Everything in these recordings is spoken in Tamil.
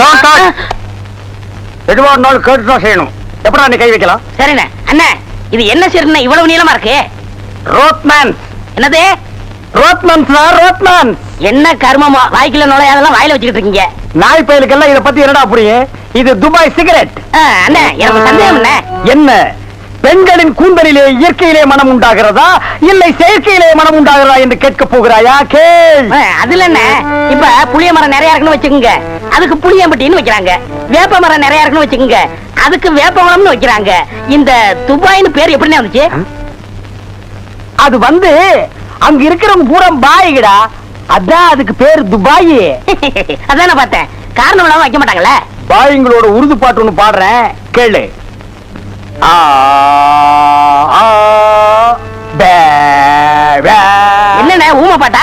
Don't touch. எதுவா இருந்தாலும் கேட்டு தான் செய்யணும். எப்படா நீ கை வைக்கலாம்? சரிண்ணே. அண்ணே இது என்ன சீர்ண்ணே இவ்வளவு நீளமா இருக்கு? ரோட்மேன் என்னது? ரோட்மேன் சார் ரோட்மேன் என்ன கர்மமோ? வாய்க்குள்ள நுழையாதெல்லாம் வாயில வச்சுக்கிட்டு இருக்கீங்க. நாய் பயலுக்கெல்லாம் இத பத்தி என்னடா புரியும்? இது துபாய் சிகரெட். அண்ணே எனக்கு சந்தேகம் என்ன? என்ன பெண்களின் கூந்தலிலே இயற்கையிலே மனம் உண்டாகிறதா? இல்லை செயற்கையிலே மனம் உண்டாகிறதா என்று கேட்க போகிறாயா? கேள். அதுல என்ன இப்ப புளிய மரம் நிறைய இருக்குன்னு வச்சுக்கோங்க. அதுக்கு புளியம்பட்டின்னு வைக்கிறாங்க. வேப்ப மரம் நிறைய இருக்குன்னு வச்சுக்கோங்க. அதுக்கு வேப்ப மரம்னு வைக்கிறாங்க. இந்த துபாய்னு பேர் எப்படிண்ணே வந்துச்சு? அது வந்து அங்க இருக்கிறவங்க பூரா பாய்கடா. அதான் அதுக்கு பேர் துபாய். அதான் நான் பார்த்தேன். காரணம் இல்லாம வைக்க மாட்டாங்கல்ல பாய்ங்களோட உருது பாட்டு ஒண்ணு பாடுறேன். கேளு. ஆ. என்னண்ணே ஊமை பாட்டா?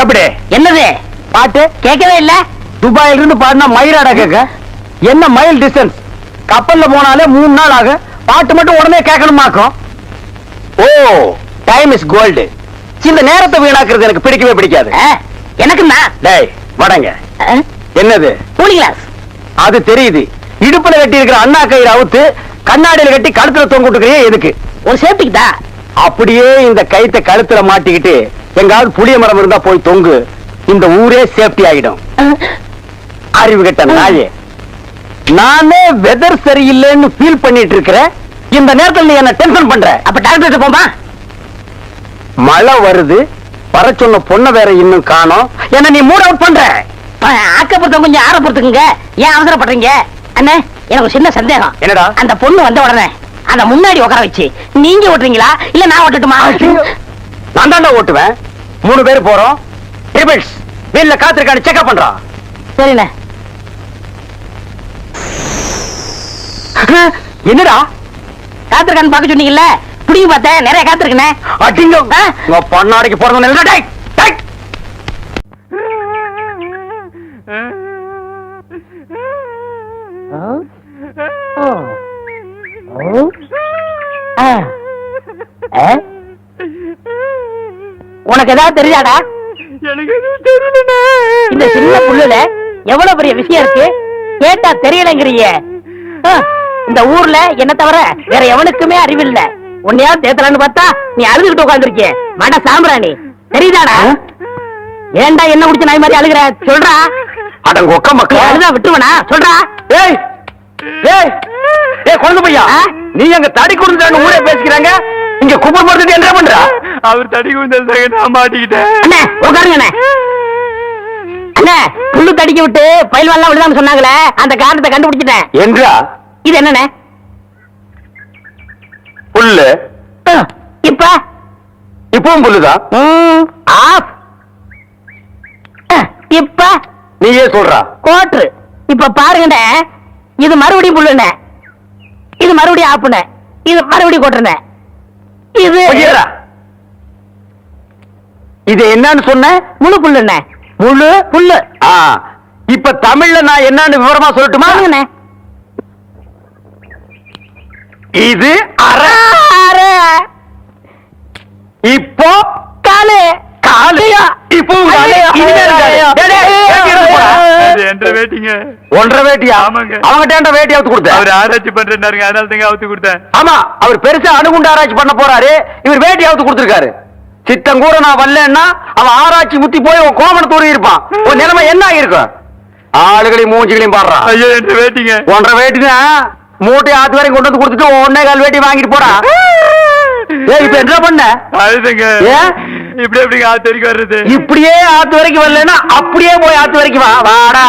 எப்படி என்னது? பாட்டு கேட்கவே இல்ல. துபாயில இருந்து பாடினா மயிலாடா கேட்க? என்ன மைல் டிஸ்டன்ஸ் கப்பல்ல போனாலே மூணு நாள் ஆகும். பாட்டு மட்டும் உடனே கேட்கணுமாக்கும் ஓ டைம் இஸ் கோல்டு இந்த நேரத்தை வீணாக்குறது எனக்கு பிடிக்கவே பிடிக்காது. ஆ, எனக்குண்ணா டேய் வடங்க? என்னது? கூலிங் அது தெரியுது. இடுப்புல கட்டி இருக்கிற அண்ணா கயிறு அவுத்து கண்ணாடியில கட்டி கழுத்துல தொங்க விட்டுக்கிறியே எதுக்கு? ஒரு சேஃப்டிக்கு தான். அப்படியே இந்த கயித்தை கழுத்துல மாட்டிக்கிட்டு எங்காவது புளிய மரம் இருந்தா போய் தொங்கு. இந்த ஊரே சேஃப்டி ஆகிடும் அறிவு கெட்ட நாயே. நானே வெதர் சரியில்லைன்னு ஃபீல் பண்ணிட்டு இருக்கிறேன் இந்த நேரத்துல நீ என்ன டென்ஷன் பண்ற. அப்ப டாக்டர் போமா மழை வருது. வர சொன்ன பொண்ணை வேற இன்னும் காணோம். என்ன நீ மூட் அவுட் பண்ற. ஆக்கப்புறத்த கொஞ்சம் ஆறப்படுத்துங்க ஏன் அவசரப்படுறீங்க? அண்ணே எனக்கு சின்ன சந்தேகம். என்னடா? அந்த பொண்ணு வந்த உடனே அந்த முன்னாடி உட்கார வச்சு நீங்க ஓட்டுறீங்களா? இல்ல நான் ஓட்டட்டுமா? நான் தாண்டா ஓட்டுவேன். மூணு பேர் போறோம். ட்ரிபிள்ஸ் வீல்ல காத்திருக்கான்னு செக்அப் பண்றான் சரிண்ணே. என்னடா? காத்திருக்கான்னு பார்க்க சொன்னீங்கல்ல? புடிங்க பார்த்தேன். நிறைய காத்திருக்கனே அடிங்க. பொண்ணாடிக்கு பிறந்த உனக்கு ஏதாவது தெரியாதா? எனக்கு எதுவும் தெரியலண்ணே. இந்த சின்ன புள்ளுல எவ்வளவு பெரிய விஷயம் இருக்கு? கேட்டா தெரியலங்கிறிய. இந்த ஊர்ல என்ன தவிர வேற எவனுக்குமே அறிவில்ல. உன்னையாவது தேத்தலான்னு பார்த்தா நீ அழுதுகிட்டு உட்காந்துருக்கிய மட சாம்பிராணி. தெரியுதாடா? ஏன்டா என்ன குடிச்ச நாய் மாதிரி அழுகுற? சொல்றா. அடங்க ஒக்க மக்கள்? அழுதா விட்டுவனா சொல்றா. ஏய் ஏய் ஏய் குழந்தை பையா? நீ அங்க தடி கொடுத்துட்டான்னு ஊரே பேசிக்கிறாங்க. இங்க குப்பர் மருந்து என்ன பண்றா? அவர் தடி குந்தல் நான் மாட்டிக்கிட்டேன். அண்ணே உட்காருங்க அண்ணே. அண்ணே புல்லு தடிக்க விட்டு பயில்வான்லாம் விழுதான்னு சொன்னாங்களே அந்த காரணத்தை கண்டுபிடிச்சிட்டேன். என்றா? இது என்னண்ணே? புல்லு. இப்ப? இப்பவும் புல்லுதான் ஆஃப். இப்ப? நீயே சொல்றா. கோட்ரு. இப்ப பாருங்கண்ணே இது மறுபடியும் புல்லுண்ணே. இது மறுபடியும் ஆப்புண்ணே இது மறுபடியும் கோட்டுண்ணே இது என்னன்னு சொன்ன? முழு புல்லுண்ணே முழு புல்லு. ஆ இப்ப தமிழ்ல நான் என்னன்னு விவரமா சொல்லட்டுமா? இது அரை ஆறு இப்போ காலு. காலு இப்போ ஒன்றரை வேட்டியா? வேட்டி அவுத்து அவர் ஆராய்ச்சி பண்றேன்னாருங்க அதனால தாங்க அவுத்து கொடுத்தேன். ஆமா அவர் பெருசா அணுகுண்டு ஆராய்ச்சி பண்ண போறாரு. இவர் வேட்டி அவுத்து கொடுத்திருக்காரு. சித்தம் கூட நான் வரலன்னா அவன் ஆராய்ச்சி முத்தி போய் உன் கோமணத்தூர் இருப்பான். உன் நிலைமை என்ன ஆகிருக்கும் ஆளுகளையும் மூஞ்சிகளையும் பாடுறான் ஐயோ என்ற வேட்டிங்க. ஒன்றரை வேட்டினா மூட்டை ஆத்து வரைக்கும் கொண்டு வந்து கொடுத்துட்டு ஒன்னே கால் வேட்டி வாங்கிட்டு போடா. ஏய் இப்ப என்ன பண்ண? அழுதுங்க. ஏன்? இப்படி எப்படிங்க ஆத்து வரைக்கும் வர்றது? இப்படியே ஆத்து வரைக்கும் வரலன்னா அப்படியே போய் ஆத்து வரைக்கும் வா வாடா.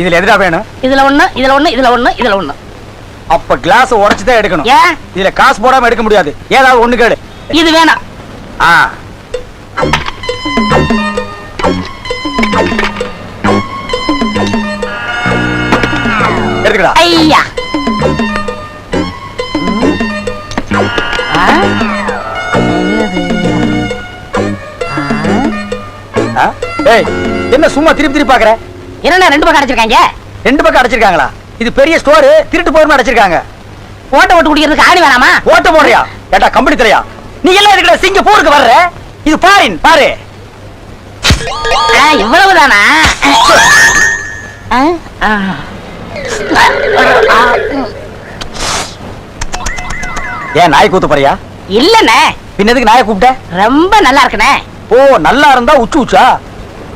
இதுல எதுடா வேணும்? இதுல ஒண்ணு இதுல ஒண்ணு இதுல ஒண்ணு இதுல ஒண்ணு. அப்ப கிளாஸ் உடைச்சு தான் எடுக்கணும். ஏன்? இதுல காசு போடாம எடுக்க முடியாது. ஏதாவது ஒண்ணு கேளு. இது வேணாம். ஆ. எடுத்துக்கடா ஐயா? ஏய் என்ன சும்மா திருப்பி திருப்பி பாக்குற? என்னண்ணா ரெண்டு பக்கம் அடைச்சிருக்காங்க? ரெண்டு பக்கம் அடைச்சிருக்காங்களா? இது பெரிய ஸ்டோர் திருட்டு போயிருமா அடைச்சிருக்காங்க. ஓட்ட ஓட்டு குடிக்கிறதுக்கு ஆணி வேணாமா? ஓட்ட போடுறியா? ஏட்டா கம்பெனி தலையா? நீ எல்லாம் இருக்கிற சிங்கப்பூருக்கு வர்ற? இது பாரின் பாரு. இவ்வளவுதானா? ஏன் நாய் கூத்து போறியா? இல்லண்ணே பின்னதுக்கு நாயை கூப்பிட்ட? ரொம்ப நல்லா இருக்குண்ணே ஓ நல்லா இருந்தா உச்சு உச்சா?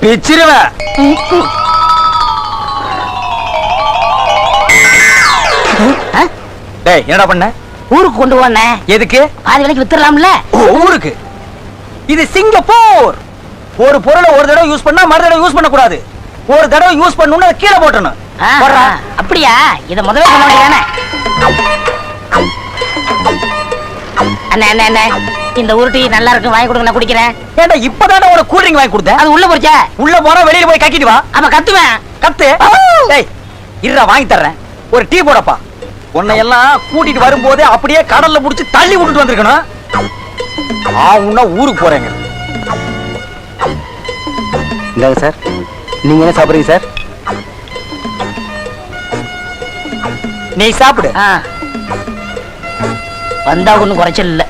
பிச்சிருவேன்? டேய் என்னடா பண்ண? ஊருக்கு கொண்டு போனே. எதுக்கு? பாதி விலைக்கு வித்துடலாம்ல? ஊருக்கு. இது சிங்கப்பூர். ஒரு பொருளை ஒரு தடவை யூஸ் பண்ணா மறு தடவை யூஸ் பண்ண கூடாது ஒரு தடவை யூஸ் பண்ணணும்னு கீழே போட்டணும். அப்படியா? இத முதல்ல சொல்ல வேண்டியதானே அண்ணே அண்ணே அண்ணே. இந்த உருட்டி நல்லா இருக்கு வாங்கி கொடுங்க நான் குடிக்கிறேன். ஏன்டா இப்பதானே ஒரு கூல் ட்ரிங்க் வாங்கி கொடுத்தேன்? அது உள்ள போச்சே. உள்ள போனா வெளியில போய் கக்கிட்டு வா. அப்ப கத்துவேன். கத்து. டேய் இருடா வாங்கி தர்றேன். ஒரு டீ போடப்பா. உன்னை எல்லாம் கூட்டிட்டு வரும்போதே அப்படியே கடல்ல புடிச்சு தள்ளி விட்டுட்டு வந்திருக்கணும். ஆவுன்னா ஊருக்கு போறேங்க. இந்தாங்க சார். நீங்க என்ன சாப்பிடுறீங்க சார்? நீ சாப்பிடு. ஆ. வந்தா ஒண்ணும் குறைச்சல் இல்ல.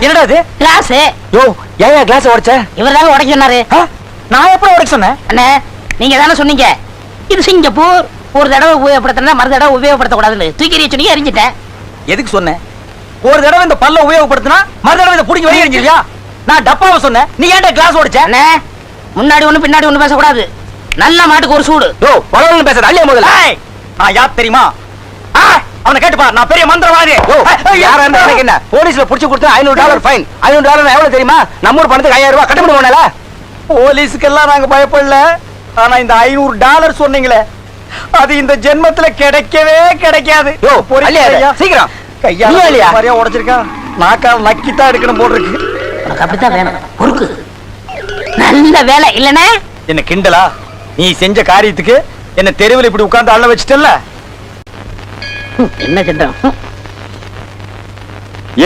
என்னடா இது? கிளாஸ். யோ ஏன் கிளாஸ் உடைச்ச? இவர் தாங்க உடைக்க சொன்னாரு? நான் எப்ப உடைக்க சொன்னேன்? அண்ணே நீங்க தானே சொன்னீங்க. இது சிங்கப்பூர். ஒரு தடவை உபயோகப்படுத்தினா மறு தடவை உபயோகப்படுத்த கூடாதுன்னு தூக்கி சொன்னீங்க எரிஞ்சிட்டேன். எதுக்கு சொன்னேன்? ஒரு தடவை இந்த பல்ல உபயோகப்படுத்தினா மறு தடவை இதை பிடிக்க வெளியே எறிஞ்சிருவியா? நான் டப்பாவை சொன்னேன். நீ ஏன்டா கிளாஸ் அண்ணே முன்னாடி ஒண்ணு பின்னாடி ஒண்ணு பேசக்கூடாது. நல்ல மாட்டுக்கு ஒரு சூடு. யோ வளவளன்னு பேசுற அள்ளிய முதல்ல. நான் யார் தெரியுமா? ஆ, அவனை கேட்டுப்பா நான் பெரிய மந்திரவாதி. யாரா இருந்தா எனக்கு என்ன? போலீஸ்ல புடிச்சு கொடுத்தா ஐநூறு டாலர் ஃபைன். ஐநூறு டாலர் எவ்வளவு தெரியுமா? நம்ம ஊர் பணத்துக்கு ஐயாயிரம் ரூபாய் கட்ட முடியும்ல போலீஸுக்கெல்லாம் நாங்க பயப்படல. ஆனா இந்த ஐநூறு டாலர் சொன்னீங்களே. அது இந்த ஜென்மத்துல கிடைக்கவே கிடைக்காது. சீக்கிரம். கையா? மாதிரியா நாக்கால் நக்கித்தான் எடுக்கணும் போல் இருக்கு உனக்கு அப்படித்தான் வேணும். பொறுக்கு நல்ல வேலை இல்லனே என்ன கிண்டலா? நீ செஞ்ச காரியத்துக்கு என்ன தெருவில் இப்படி உட்கார்ந்து அள்ள வச்சிட்டல்ல? என்ன திட்டம்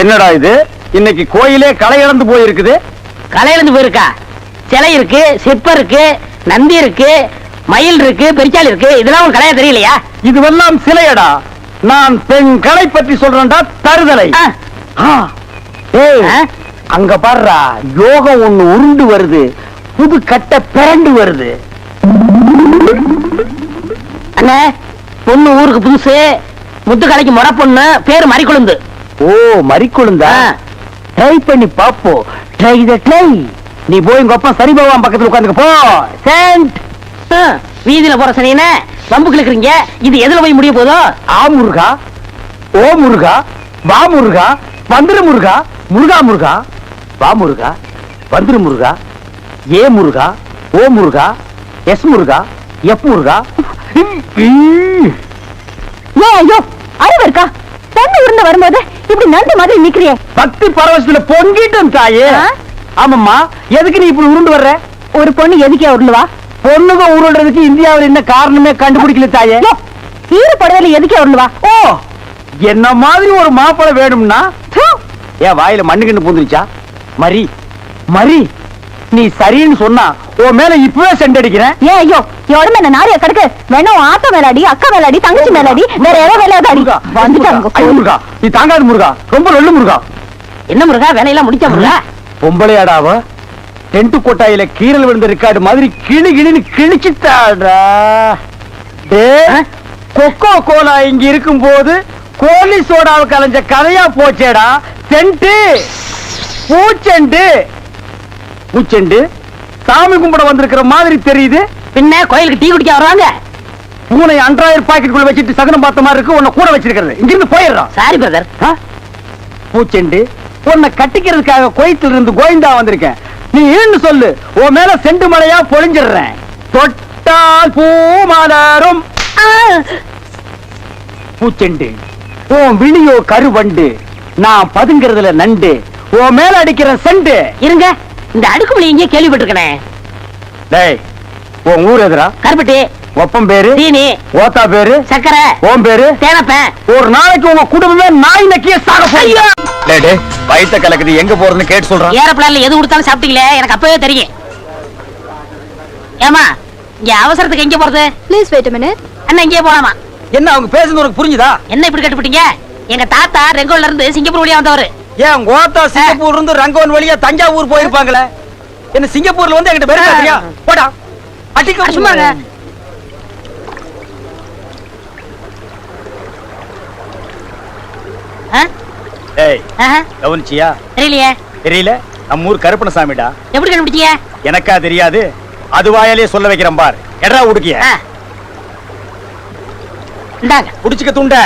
என்னடா இது? இன்னைக்கு கோயிலே களை இழந்து போயிருக்குது. கலையிலிருந்து போயிருக்கா? சிலை இருக்கு சிற்பம் இருக்கு நந்தி இருக்கு மயில் இருக்கு பெரிச்சால் இருக்கு இதெல்லாம் உன் கலையா தெரியலையா? இதுவெல்லாம் சிலையடா. நான் பெண் கலை பற்றி சொல்றேன்டா தருதலை? அங்க பாருடா யோகம் ஒண்ணு உருண்டு வருது புது கட்ட பிறண்டு வருது. அண்ணே பொண்ணு ஊருக்கு புதுசு முத்துக்கலைக்கு முறை பொண்ணு பேரு மறிக்குழுந்து. ஓ மறிக்குழுந்தா. ட்ரை பண்ணி பாப்போம் ட்ரை த ட்ரை நீ போய் உங்க அப்பா சரி பகவான் பக்கத்துல உட்காந்துக்க போ. சென்ட் வீதியில போற சனியனே வம்பு கிழக்குறீங்க இது எதுல போய் முடிய போதோ ஆ முருகா. ஓ முருகா. வா முருகா. வந்துரு முருகா. முருகா முருகா. வா முருகா. வந்துரு முருகா. ஏ முருகா. ஓ முருகா. எஸ் முருகா. எஃப் முருகா. ஏன் ஐயோ அறிவு இருக்கா? பொண்ணு உருண்டு வரும்போது இப்படி நண்டு மாதிரி நிக்கிறியே. பக்தி பரவசத்துல பொங்கிட்டும் தாயே? ஆமாம்மா. எதுக்கு நீ இப்படி உருண்டு வர்ற? ஒரு பொண்ணு எதுக்கே உருளுவா பொண்ணுங்க உருள்றதுக்கு இந்தியாவில் என்ன காரணமே கண்டுபிடிக்கல தாயே? யோ, ஈர புடவையில எதுக்கே உருளுவா ஓ என்ன மாதிரி ஒரு மாப்பிளை வேணும்னா? என் வாயில மண்ணு கிண்ணு பூந்துருச்சா? மரி மரி நீ சரின்னு சொன்னா உன் மேல இப்பவே செண்டடிக்கிறேன் ஏன் ஐயோ எவ்வளவு என்ன நாரிய கிடக்கு? வேணும் ஆத்தோ வேலாடி அக்கா வேலாடி தங்கச்சி வேலாடி வேற ஏதோ வேலையாடி முருகா, வந்துட்டாங்க முருகா நீ தாங்காது முருகா. ரொம்ப நல்ல முருகா. என்ன முருகா வேலையெல்லாம் முடிச்ச முருகா? பொம்பளையாடாவ டென்ட் கொட்டாயில கீரல் விழுந்த ரெக்கார்டு மாதிரி கிளி கிளின்னு கிழிச்சிட்டாடா கொக்கோ கோலா இங்க இருக்கும் போது கோலி சோடாவை கலைஞ்ச கதையா போச்சேடா. சென்ட்டு பூச்செண்டு. பூச்செண்டு? சாமி கும்பிட வந்திருக்கிற மாதிரி தெரியுது. பின்ன கோயிலுக்கு டீ குடிக்க வர்றாங்க. பூனை அன்றாயிரம் பாக்கெட்டுக்குள்ள வச்சுட்டு சகனம் பார்த்த மாதிரி இருக்கு. உன்னை கூட வச்சிருக்கிறது. இங்கிருந்து போயிடுறான் சாரி பிரதர்? பூச்செண்டு உன்னை கட்டிக்கிறதுக்காக கோயத்துல இருந்து கோயந்தா வந்திருக்கேன். நீ ஈன்னு சொல்லு. உன் மேல செண்டு மலையா பொழிஞ்சிடுறேன். தொட்டால் பூ மலரும். பூச்செண்டு. உன் விழியோ கருவண்டு. நான் பதுங்கிறதுல நண்டு. உன் மேல அடிக்கிற செண்டு. இருங்க. இந்த அடுக்குமொழி எங்கேயே கேள்விப்பட்டிருக்கனே. டேய் உன் ஊர் எதுரா கருப்பட்டி. ஒப்பம் பேரு? தீனி ஓத்தா பேரு? சக்கரை ஓம் பேரு? தேனப்பேன் ஒரு நாளைக்கு உங்க குடும்பமே நாய் நக்கிய சாக போறீங்க வயித்த கலக்குது எங்க போறதுன்னு கேட்டு சொல்றான். ஏரோப்ளான்ல எது கொடுத்தாலும் சாப்பிட்டீங்களே? எனக்கு அப்பவே தெரியும். ஏமா இங்க அவசரத்துக்கு எங்க போறது? ப்ளீஸ் வெயிட் மினிட் அண்ணா இங்கே போலாமா? என்ன அவங்க பேசுறது உனக்கு புரிஞ்சுதா? என்ன இப்படி கட்டுப்பிட்டீங்க? எங்க தாத்தா ரெங்கோல்ல இருந்து சிங்கப்பூர் வழியா வந்தவரு. ஏன் கோத்தா சிங்கப்பூர் இருந்து ரங்கோன் வழியா தஞ்சாவூர் போயிருப்பாங்களே? என்ன சிங்கப்பூர்ல வந்து என்கிட்ட பேசுறியா போடா. அடிக்க சும்மாங்க ஏய் கவனிச்சியா? தெரியலையே. தெரியல? நம்ம ஊர் கருப்பணசாமிடா எப்படி கண்டுபிடிச்சீங்க எனக்கா தெரியாது. அது வாயாலே சொல்ல வைக்கிறேன் பார். எடா உடுக்கிய. இந்தாங்க. புடிச்சுக்க துண்ட.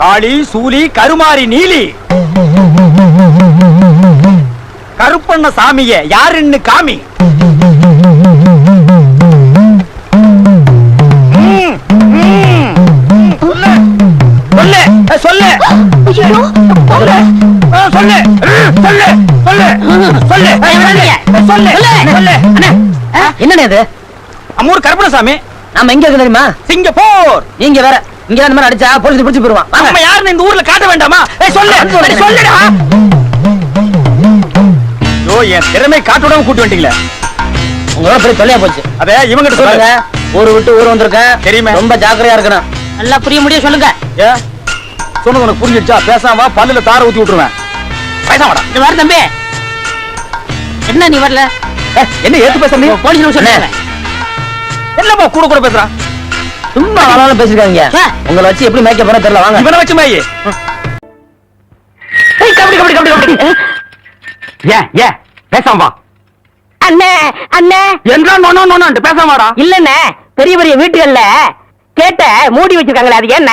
காளி சூலி கருமாரி நீலி. கருப்பண்ண சாமிய யாருன்னு காமி? சொல்லு சொல்லு. ஐயோ ஆ, சொல்லு. சொல்லு. சொல்லு. சொல்லு. ஏய், சொல்லு. சொல்லு. சொல்லு. என்னண்ணே இது? அம்மூர் கருப்பணசாமி. நம்ம எங்க இருக்கு தெரியுமா? சிங்கப்பூர். நீங்க வேற. இங்க அந்த மாதிரி அடிச்சா போலீஸ் பிடிச்சு போயிருவான். நம்ம யாருன்னு இந்த ஊர்ல காட்ட வேண்டாமா? ஏய் சொல்லு. சொல்லுடா. என் திறமை காட்ட விடாம கூட்டு வந்துட்டீங்களே. உங்களோட பெரிய தொல்லையா போச்சு. அதே இவங்கிட்ட சொல்லுங்க. ஊரு விட்டு ஊர் வந்திருக்கேன். தெரியுமே. ரொம்ப ஜாக்கிரதையா இருக்கணும். நல்லா புரிய முடியும் சொல்லுங்க. ஏ? சொன்னது உனக்கு புரிஞ்சிடுச்சா? பேசாம பல்லுல தார ஊத்தி விட்டுருவேன். பேசாமடா இது வர தம்பி. என்ன நீ வரல? என்ன ஏத்து பேசுற நீ? போலீஸ் சொல்லுங்க என்னப்பா கூட கூட பேசுறான் சும்மா ஆளாலும் பேசிருக்காங்க உங்களை வச்சு எப்படி மேய்க்க போற தெரியல வாங்க. இவனை வச்சு மேயி. கபடி கபடி கபடி கபடி. ஏன் ஏன் பேசாம வா. அண்ணே அண்ணே. என்றா நொண்ணு நொண்ணு பேசாம வாடா. இல்லண்ணே பெரிய பெரிய வீட்டுகள்ல கேட்ட மூடி வச்சிருக்காங்களே அது என்ன?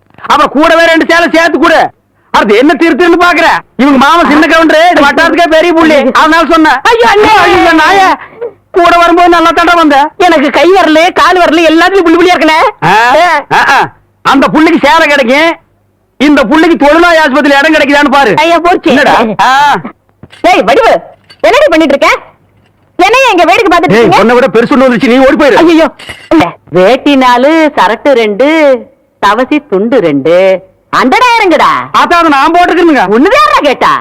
அப்புறம் கூடவே ரெண்டு சேலை சேர்த்து கூட. அடுத்து என்ன திருத்துன்னு பாக்குற? இவங்க மாமா சின்ன கவுண்டரு வட்டாரத்துக்கே பெரிய புள்ளி. அதனால சொன்னேன். ஐயோ ஐயோ நாய! கூட வரும்போது நல்லா தண்டை வந்த. எனக்கு கை வரல கால் வரல எல்லாத்துலயும் புள்ளி புள்ளியா இருக்கனே அந்த புள்ளிக்கு சேலை கிடைக்கும். இந்த புள்ளிக்கு தொழுநோய் ஆஸ்பத்திரி இடம் கிடைக்குதான்னு பாரு. ஐயா போச்சு. டேய் வடிவு என்னடி பண்ணிட்டு இருக்க? என்னைய எங்க வேடிக்கை பார்த்துட்டு இருக்கீங்க? உன்னை விட பெருசு ஒண்ணு வந்துச்சு நீ ஓடி போயிரு. ஐயோ வேட்டி நாலு சரட்டு ரெண்டு தவசி துண்டு ரெண்டு. அண்டடாயிரங்கடா. அதான் அதை நான் போட்டுருக்குங்க ஒண்ணுதான் கேட்டா.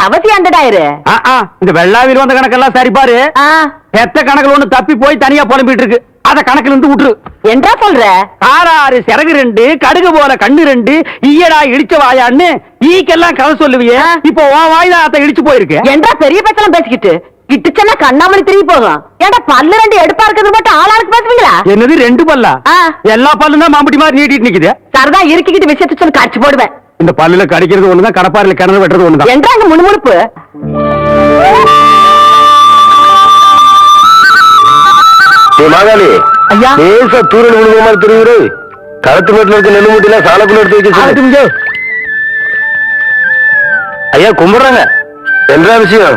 தவசி அண்டடாயிரு. இந்த வெள்ளாவில் வந்த கணக்கெல்லாம் சரி பாரு. பெத்த கணக்குல ஒண்ணு தப்பி போய் தனியா புலம்பிட்டு இருக்கு அத கணக்குல இருந்து விட்டுரு. என்றா சொல்ற? ஆறாறு சிறகு ரெண்டு கடுகு போல கண்ணு ரெண்டு. ஈயடா இடிச்ச வாயான்னு ஈக்கெல்லாம் கதை சொல்லுவிய. இப்போ உன் வாய் தான் அத இடிச்சு போயிருக்கு. என்றா பெரிய பேச்செல்லாம் பேசிக்கிட்டு. கிட்டுச்சென்னா கண்ணாமணி திரும்பி போகும் ஏன்டா பல்லு ரெண்டு எடுப்பா இருக்கிறது மட்டும் ஆளாளுக்கு பேசுவீங்களா? என்னது ரெண்டு பல்லா? ஆ. எல்லா பல்லும் தான் மாம்பட்டி மாதிரி நீட்டிட்டு நிக்குது. சரதா இருக்கிக்கிட்டு விஷயத்த சொல்லி காட்சி போடுவேன். இந்த பல்லுல கடிக்கிறது ஒண்ணுதான் கடப்பாரில கிணறு வெட்டுறது ஒண்ணுதான். என்றா அங்க முணுமுணுப்பு? மாகாளி ஐயா. லேசா தூரல் விழுந்த மாதிரி தெரியுது களத்து மேட்டுல இருக்க நெல்லு மூட்டையில சாலக்குள்ள எடுத்து சொல்லு. ஐயா கும்பிடுறாங்க. என்ன விஷயம்?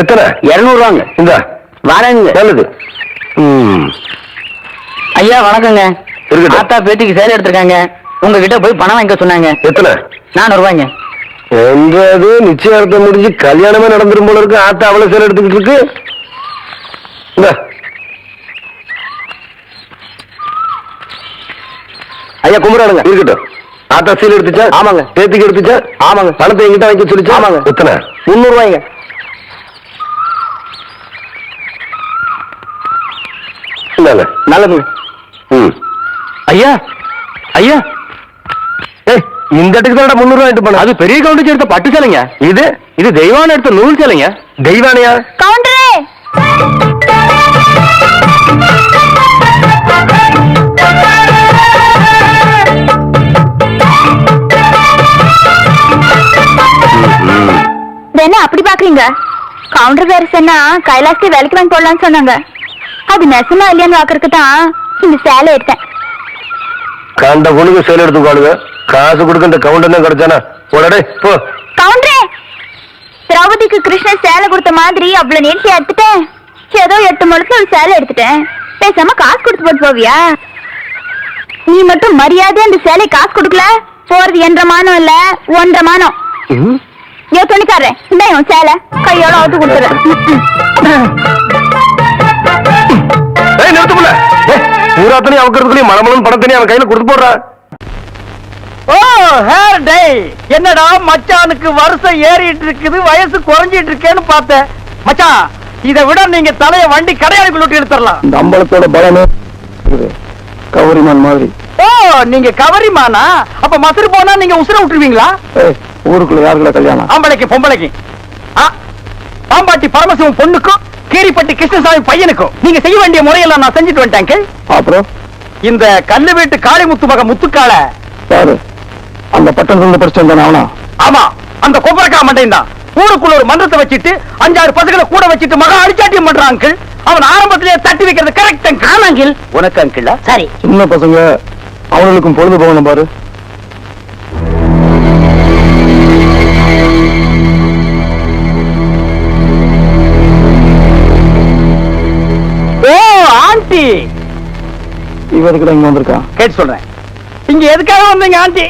எத்தனை? இருநூறு ரூபாங்க இந்த. வரேங்க நல்லது ம். ஐயா வணக்கங்க. இருக்கட்டும். ஆத்தா பேத்திக்கு சேலை எடுத்திருக்காங்க. உங்ககிட்ட போய் பணம் வாங்கிக்க சொன்னாங்க. எத்தனை? நானூறு ரூபாய்ங்க என்றாவது நிச்சயார்த்தம் முடிஞ்சு கல்யாணமே நடந்துரும் போல இருக்கு. ஆத்தா அவ்வளவு சேலை எடுத்துக்கிட்டு இருக்கு. இந்தா. ஐயா கும்பிடாடுங்க இருக்கட்டும். ஆத்தா சீல் எடுத்துச்சா? ஆமாங்க. பேத்திக்கு எடுத்துச்சா? ஆமாங்க. பணத்தை எங்கிட்ட வாங்கி சொல்லிச்சா? ஆமாங்க. எத்தனை? முந்நூறு ரூபாய்ங்க இந்தாங்க நல்லதுங்க ம். ஐயா ஐயா. ஏய் இந்த இடத்துக்கு தான் முந்நூறு ரூபாய் பண்ண அது பெரிய கவுண்டச்சு எடுத்த பட்டு சேலைங்க. இது? இது தெய்வான எடுத்த நூல் சேலைங்க. தெய்வானையா? கவுண்டரே! என்ன அப்படி பாக்குறீங்க? கவுண்டர் வேற சொன்னா கைலாசத்தை வேலைக்கு வாங்கி போடலாம்னு சொன்னாங்க. அது நெசமா இல்லையான்னு பாக்குறதுக்கு தான் இந்த சேலை எடுத்தேன். கண்ட பொண்ணுக்கு சேலை எடுத்துக்காளுங்க காசு கொடுக்க இந்த கவுண்டர் தான் கிடைச்சானா? உடனே போ. கவுண்டரே! திரௌபதிக்கு கிருஷ்ணன் சேலை கொடுத்த மாதிரி அவ்வளவு நீட்சி எடுத்துட்டேன். ஏதோ எட்டு முழுக்க ஒரு சேலை எடுத்துட்டேன். பேசாம காசு கொடுத்து போட்டு போவியா? நீ மட்டும் மரியாதை அந்த சேலை காசு கொடுக்கல? போறது என்ற மானம் இல்ல ஒன்றரை மானம். ஏ துணிக்காரன் இந்த சேலை. கையோட அவுத்து கொடுத்துறேன். ஏய் நிறுத்துக்குள்ள பூராத்தனையும் அவக்கிறதுக்குள்ளேயும் மலமலும் பணத்தனையும் அவன் கையில கொடுத்து போடுறா. ஓ ஹேர் டை என்னடா மச்சானுக்கு வருஷம் ஏறிட்டு இருக்குது வயசு குறைஞ்சிட்டு இருக்கேன்னு பார்த்தேன். மச்சான் இதை விட நீங்க தலைய வண்டி கடையாளுக்குள்ள விட்டு எடுத்துடலாம் இந்த அம்பலத்தோட பலமே கௌரிமான் மாதிரி. ஓ நீங்க கவரிமானா? அப்ப மசரு போனா நீங்க உசுர விட்டுருவீங்களா? ஊருக்குள்ள யாருக்குள்ள கல்யாணம்? ஆம்பளைக்கு பொம்பளைக்கு. ஆ, பாம்பாட்டி பரமசிவம் பொண்ணுக்கும் கீரிப்பட்டி கிருஷ்ணசாமி பையனுக்கும் நீங்க செய்ய வேண்டிய முறையெல்லாம் நான் செஞ்சுட்டு வந்துட்டேன். அப்புறம்? இந்த கல்லு வீட்டு காளிமுத்து மக முத்துக்கால. யாரு? அந்த பட்டம் சொந்த படிச்சு அவனா? ஆமா அந்த கொப்பரக்கா மண்டையும் தான் ஊருக்குள்ள ஒரு மன்றத்தை வச்சுட்டு அஞ்சாறு பசங்களை கூட வச்சுட்டு மகா அடிச்சாட்டியம் பண்றான் அங்கிள். அவன் ஆரம்பத்திலேயே தட்டி வைக்கிறது கரெக்ட் அங்கிள். ஆமா அங்கிள். உனக்கு அங்கிள்? சரி. சின்ன பசங்க அவங்களுக்கும் பொழுது போகணும் பாரு. ஆண்டி இவருக்கு இங்க வந்திருக்கான் கேட்டு சொல்றேன். இங்க எதுக்காக வந்தீங்க ஆண்டி?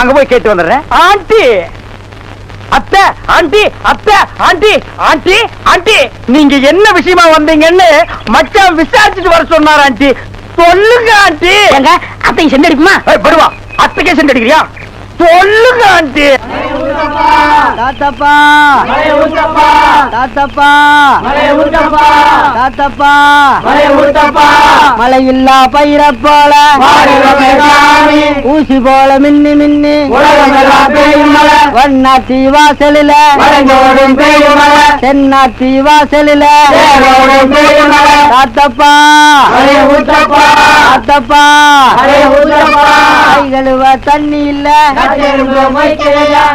அங்க போய் கேட்டு வந்துடுறேன். ஆண்டி! அத்தை ஆண்டி அத்தை ஆண்டி ஆண்டி ஆண்டி! நீங்க என்ன விஷயமா வந்தீங்கன்னு மச்சான் விசாரிச்சுட்டு வர சொன்னார் ஆண்டி. சொல்லுங்க ஆண்டி! எங்க அத்தை செண்டு அடிக்குமா? படுவா. அத்தைக்கே அடிக்கிறியா? சொல்லுங்க ஆண்டி! தாத்தப்பா. தாத்தப்பா. தாத்தப்பா. மழை இல்லா பயிர போல. ஊசி போல மின்னி மின்னி. வண்ணாத்தி வாசலில. தென்னாத்தி வாசலில. தாத்தப்பா. தாத்தப்பா. தண்ணி இல்ல.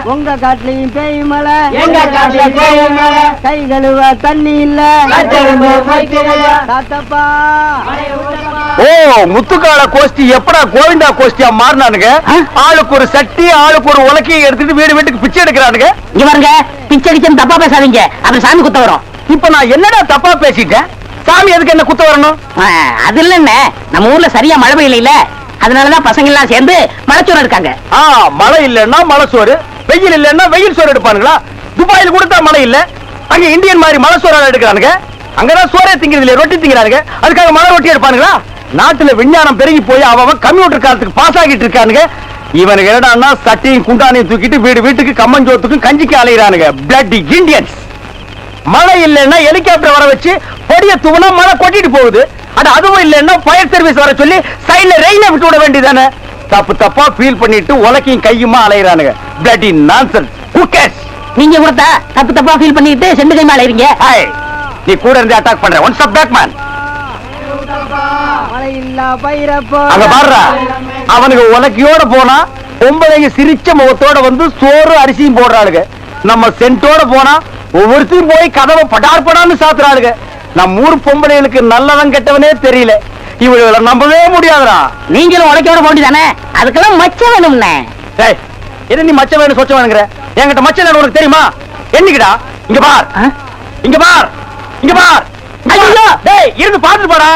உங்க காட்டுலயும் பேய் மலை கை கழுவ தண்ணி இல்ல. தாத்தப்பா ஓ முத்துக்கால கோஷ்டி எப்படா கோவிந்தா கோஷ்டியா மாறினானுங்க? ஆளுக்கு ஒரு சட்டி ஆளுக்கு ஒரு உலக்கையை எடுத்துட்டு வீடு வீட்டுக்கு பிச்சை எடுக்கிறானுங்க. இங்க பாருங்க பிச்சை அடிச்சு தப்பா பேசாதீங்க. அப்புறம் சாமி குத்த வரும். இப்ப நான் என்னடா தப்பா பேசிட்டேன்? சாமி எதுக்கு என்ன குத்த வரணும்? அது இல்லன்னு நம்ம ஊர்ல சரியா மழை பெய்யல அதனாலதான் பசங்க எல்லாம் சேர்ந்து மலைச்சூரம் இருக்காங்க ஆ மழை இல்லைன்னா மழை சோறு வெயில் இல்லைன்னா வெயில் சோறு எடுப்பானுங்களா? துபாயில் கொடுத்தா மழை இல்ல. அங்க இந்தியன் மாதிரி மழை சோறு எடுக்கிறானுங்க. அங்கதான் சோறே திங்கிறது இல்லையா ரொட்டி திங்கிறானுங்க. அதுக்காக மழை ரொட்டி எடுப்பானுங்களா? நாட்டுல விஞ்ஞானம் பெருகி போய் அவன் கம்ப்யூட்டர் காலத்துக்கு பாஸ் ஆகிட்டு இருக்கானுங்க. இவனுக்கு என்னடான்னா சட்டையும் குண்டானையும் தூக்கிட்டு வீடு வீட்டுக்கு கம்மஞ்சோத்துக்கும் கஞ்சிக்கு அலையிறானுங்க. பிளட் இந்தியன்ஸ் மழை இல்லைன்னா ஹெலிகாப்டர் வர வச்சு பொடிய தூவனா மழை கொட்டிட்டு போகுது. அது அதுவும் இல்லைன்னா ஃபயர் சர்வீஸ் வர சொல்லி சைட்ல ரெயினை விட்டு விட வேண்டியதானே தப்பு தப்பா ஃபீல் பண்ணிட்டு உலக்கையும் கையுமா அலையிறானுங்க. பிளட்டி நான்சென்ஸ் ஹூ கேர்ஸ் நீங்க கொடுத்தா தப்பு தப்பா ஃபீல் பண்ணிட்டு செண்டு கை மேல இருங்க ஹாய் நீ கூட இருந்து அட்டாக் பண்ற. ஒன் ஸ்டாப் பேக் மேன் அங்க பாடுறா அவனுக்கு உலக்கையோட போனா பொம்பளைங்க சிரிச்ச முகத்தோட வந்து சோறு அரிசியும் போடுறாளுங்க. நம்ம சென்ட்டோட போனா ஒவ்வொருத்தையும் போய் கதவை படார் படான்னு சாத்துறாளுங்க. நம்ம ஊர் பொம்பளைகளுக்கு நல்லவன் கெட்டவனே தெரியல. இவங்களை நம்பவே முடியாதுடா. நீங்களும் உழைக்கோட போண்டிதானே அதுக்கெல்லாம் மச்சம் வேணும்னே. டேய் என்ன நீ மச்ச வேணும் சொச்ச வேணுங்கிற? என்கிட்ட மச்ச வேணும் உனக்கு தெரியுமா? என்னைக்குடா? இங்க பார்? இங்க பார். இங்க பார். ஐயோ! டேய் இருந்து பாத்துட்டு போடா.